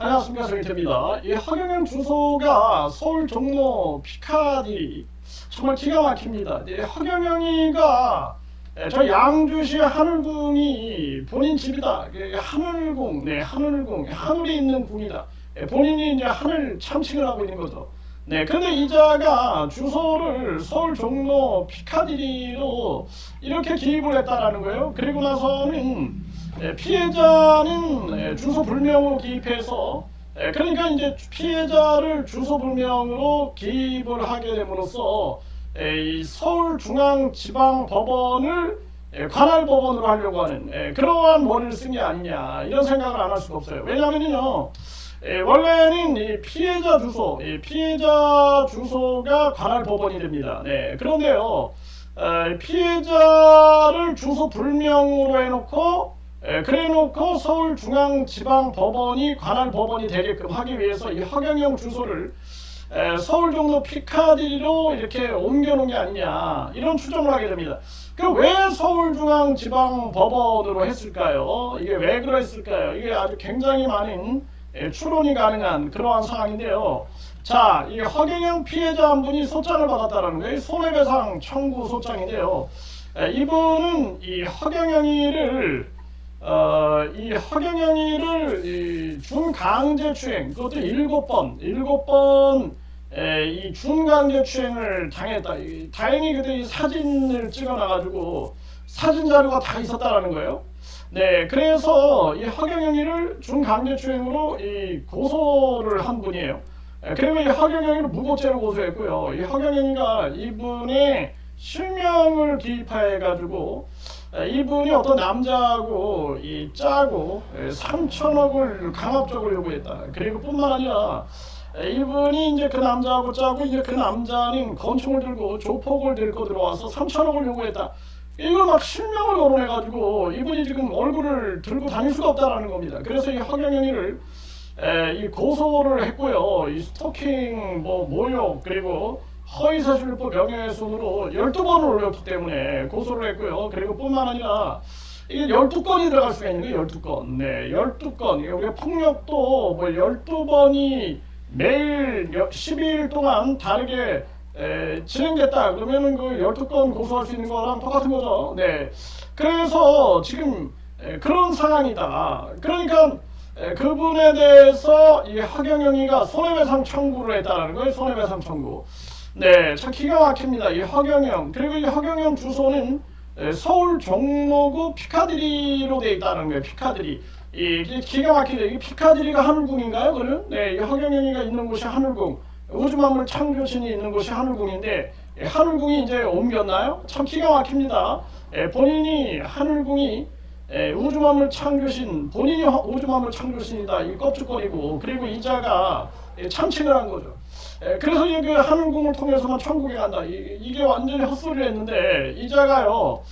안녕하십니까 정희태입니다. 이 허경영 주소가 서울 종로 피카디 정말 기가 막힙니다. 이 허경영이가 예, 저 양주시 하늘궁이 본인 집이다. 예, 하늘궁, 네 하늘궁, 하늘에 있는 궁이다. 예, 본인이 이제 하늘 참칭을 하고 있는 거죠. 네, 근데 이자가 주소를 서울 종로 피카디리로 이렇게 기입을 했다라는 거예요. 그리고 나서는 예, 피해자는 예, 주소 불명으로 기입해서 예, 그러니까 이제 피해자를 주소 불명으로 기입을 하게 됨으로써 예, 이 서울중앙지방법원을 예, 관할 법원으로 하려고 하는 예, 그러한 머리를 쓴 게 아니냐 이런 생각을 안 할 수가 없어요. 왜냐하면요. 예, 원래는 이 피해자 주소, 이 피해자 주소가 관할 법원이 됩니다. 네, 그런데요, 에, 피해자를 주소 불명으로 해놓고, 에, 그래놓고 서울중앙지방법원이 관할 법원이 되게끔 하기 위해서 이 허경영 주소를 에, 서울 종로 피카디리로 이렇게 옮겨놓은 게 아니냐 이런 추정을 하게 됩니다. 그럼 왜 서울중앙지방법원으로 했을까요? 이게 왜 그랬을까요? 이게 아주 굉장히 많은 예, 추론이 가능한 그러한 상황인데요. 자, 이 허경영 피해자 한 분이 소장을 받았다는 거예요. 손해배상 청구 소장인데요. 에, 이분은 이 허경영이를 어, 이 허경영이를 이 준강제추행 그것도 일곱 번 일곱 번 에, 이 준강제추행을 당했다. 이, 다행히 그때 이 사진을 찍어놔가지고 사진 자료가 다 있었다라는 거예요. 네, 그래서 이 허경영이를 준강제추행으로 이 고소를 한 분이에요. 예, 그리고 이 허경영이를 무고죄로 고소했고요. 이 허경영이가 이분의 실명을 기입해가지고 예, 이분이 어떤 남자하고 이 짜고 3천억을 강압적으로 요구했다. 그리고 뿐만 아니라 예, 이분이 이제 그 남자하고 짜고 이제 그 남자는 권총을 들고 조폭을 들고 들어와서 3천억을 요구했다. 이걸 막 실명을 거론해가지고 이분이 지금 얼굴을 들고 다닐 수가 없다라는 겁니다. 그래서 이 허경영이를 고소를 했고요. 이 스토킹, 뭐 모욕 그리고 허위사실법 명예훼손으로 12번을 올렸기 때문에 고소를 했고요. 그리고 뿐만 아니라 이게 12건이 들어갈 수가 있는 거예요. 12건. 네, 12건. 이게 우리가 폭력도 뭐 12번이 매일 12일 동안 다르게 에, 진행됐다 그러면은 그 12건 고소할 수 있는 거랑 똑같은 거죠. 네. 그래서 지금 에, 그런 상황이다. 그러니까 에, 그분에 대해서 이 하경영이가 손해배상 청구를 했다는 거예요. 손해배상 청구. 네, 참 기가 막힙니다. 이 허경영 그리고 이 허경영 주소는 에, 서울 종로구 피카디리로 돼 있다는 거예요. 피카디리. 이 기- 기가 막히죠. 이 피카디리가 하늘궁인가요? 그러면 네, 이 허경영이가 있는 곳이 하늘궁. 우주 만물 창조 신이 있는 곳이 하늘궁인데 예, 하늘궁이 이제 옮겼나요? 참 기가 막힙니다. 예, 본인이 하늘궁이 예, 우주 만물 창조신 본인이 허- 우주 만물 창조신이다 이 껍죽거리고 그리고 이자가 예, 참칭을 한 거죠. 예, 그래서 이그 하늘궁을 통해서만 천국에 간다. 이, 게 완전히 헛소리를 했는데 이자가요.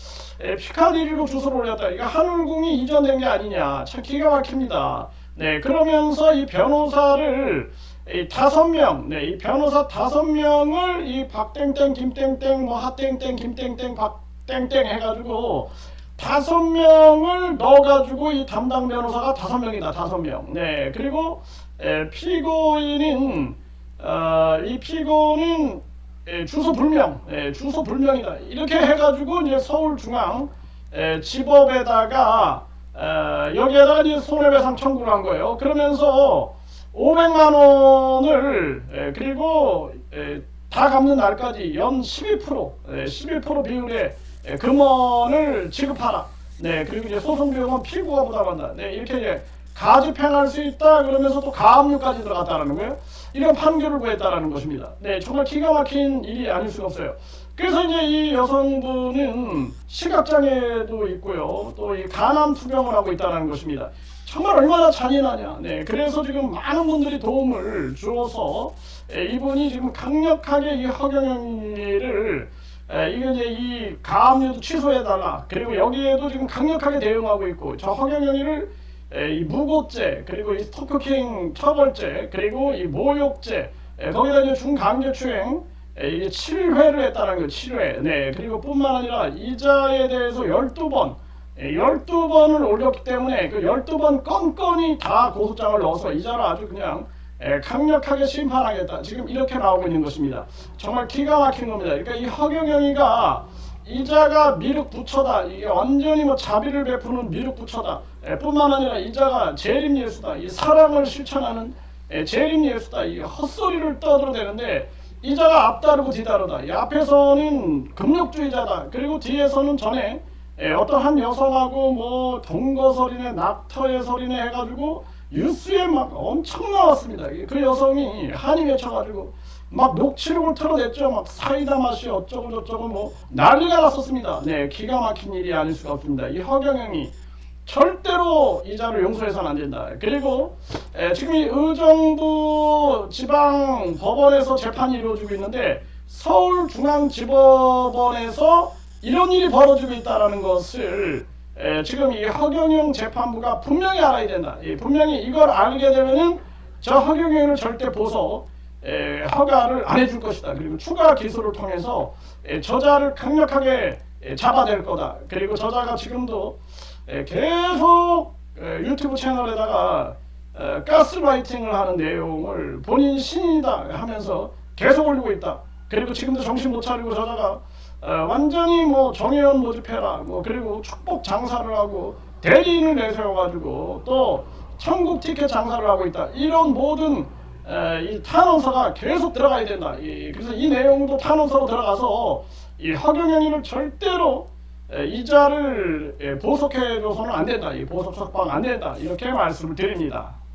예, 피카디리로 주소를 올렸다. 이거 하늘궁이 이전된 게 아니냐. 참 기가 막힙니다. 네, 그러면서 이 변호사를 이 다섯 명, 네, 이 변호사 다섯 명을 이 박땡땡, 김땡땡, 뭐 하땡땡, 김땡땡, 박땡땡 해가지고 다섯 명을 넣어가지고 이 담당 변호사가 다섯 명이다, 다섯 명. 네, 그리고 에, 피고인은 어, 이 피고는 에, 주소 불명, 에, 주소 불명이다. 이렇게 해가지고 이제 서울중앙 에, 지법에다가 에, 여기에다가 이제 손해배상 청구를 한 거예요. 그러면서 500만 원을 에, 그리고 에, 다 갚는 날까지 연 12% 에, 11% 비율의 에, 금원을 지급하라. 네, 그리고 이제 소송 비용은 피고가 부담한다. 네, 이렇게 이제 가집행할 수 있다 그러면서 또 가압류까지 들어갔다는 거예요. 이런 판결을 구했다라는 것입니다. 네, 정말 기가 막힌 일이 아닐 수가 없어요. 그래서 이제 이 여성분은 시각장애도 있고요. 또 이 간암 투병을 하고 있다는 것입니다. 정말 얼마나 잔인하냐. 네, 그래서 지금 많은 분들이 도움을 주어서 에, 이분이 지금 강력하게 이 허경영이를 에, 이게 이제 이 가압류도 취소해달라. 그리고 여기에도 지금 강력하게 대응하고 있고 저 허경영이를 에, 이 무고죄 그리고 이 스토커킹 처벌죄 그리고 이 모욕죄 에, 거기다 이제 중강제추행 에, 이게 7회를 했다는 거예요. 7회. 네. 그리고 뿐만 아니라 이자에 대해서 12번 예, 12번을 올렸기 때문에 그 12번 건건이 다 고소장을 넣어서 이자를 아주 그냥 예, 강력하게 심판하겠다. 지금 이렇게 나오고 있는 것입니다. 정말 기가 막힌 겁니다. 그러니까 이 허경영이가 이자가 미륵 부처다. 이게 완전히 뭐 자비를 베푸는 미륵 부처다. 예, 뿐만 아니라 이자가 재림 예수다. 이 사랑을 실천하는 예, 재림 예수다. 이 헛소리를 떠들어대는데 이자가 앞다르고 뒤다르다. 이 앞에서는 금욕주의자다. 그리고 뒤에서는 전에 예, 어떤 한 여성하고 뭐 동거설이네 낙터의 설이네 해가지고 뉴스에 막 엄청 나왔습니다. 그 여성이 한이 맺혀가지고 막 녹취록을 틀어냈죠. 막 사이다 맛이 어쩌고 저쩌고 뭐 난리가 났었습니다. 네, 기가 막힌 일이 아닐 수가 없습니다. 이 허경영이 절 대로 이자를 용서해서는 안 된다. 그리고 에, 지금 이 의정부 지방 법원에서 재판이 이루어지고 있는데 서울중앙지법원에서 이런 일이 벌어지고 있다라는 것을 에, 지금 이 허경영 재판부가 분명히 알아야 된다. 예, 분명히 이걸 알게 되면은 저 허경영을 절대 보석 에, 허가를 안 해줄 것이다. 그리고 추가 기소를 통해서 에, 저자를 강력하게 에, 잡아낼 거다. 그리고 저자가 지금도 에, 계속 에, 유튜브 채널에다가 에, 가스라이팅을 하는 내용을 본인 신인이다 하면서 계속 올리고 있다. 그리고 지금도 정신 못 차리고 저자가 어, 완전히 뭐 정의원 모집해라 뭐 그리고 축복 장사를 하고 대리인을 내세워가지고 또 천국 티켓 장사를 하고 있다 이런 모든 에, 이 탄원서가 계속 들어가야 된다 이, 그래서 이 내용도 탄원서로 들어가서 이 허경영이를 절대로 에, 이자를 에, 보석해줘서는 안 된다 이 보석 석방 안 된다 이렇게 말씀을 드립니다.